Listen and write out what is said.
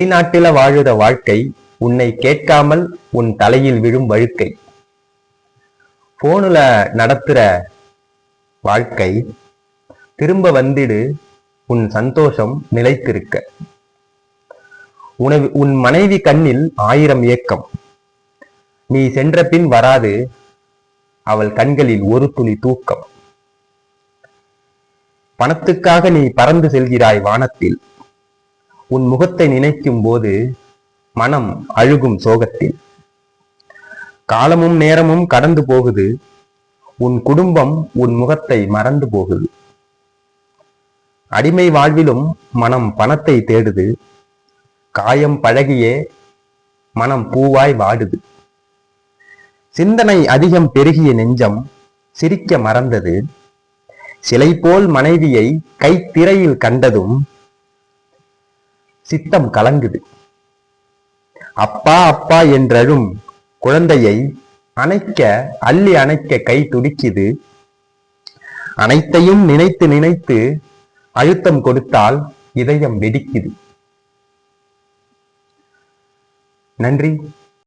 வெளிநாட்டில வாழுற வாழ்க்கை உன்னை கேட்காமல் உன் தலையில் விழும் வழுக்கை. போனுல நடத்துற வாழ்க்கை திரும்ப வந்திடு உன் சந்தோஷம் நிலைத்திருக்க. உனது உன் மனைவி கண்ணில் ஆயிரம் ஏக்கம். நீ சென்ற பின் வராது அவள் கண்களில் ஒரு துளி தூக்கம். பணத்துக்காக நீ பறந்து செல்கிறாய் வானத்தில். உன் முகத்தை நினைக்கும் போது மனம் அழுகும் சோகத்தில். காலமும் நேரமும் கடந்து போகுது. உன் குடும்பம் உன் முகத்தை மறந்து போகுது. அடிமை வாழ்விலும் மனம் பணத்தை தேடுது. காயம் பழகியே மனம் பூவாய் வாடுது. சிந்தனை அதிகம் பெருகிய நெஞ்சம் சிரிக்க மறந்தது. சிலை போல் மனைவியை கைத்திரையில் கண்டதும் சித்தம் கலங்குது. அப்பா அப்பா என்றழும் குழந்தையை அணைக்க அள்ளி அணைக்க கை துடிக்குது. அனைத்தையும் நினைத்து நினைத்து அழுத்தம் கொடுத்தால் இதயம் வெடிக்குது. நன்றி.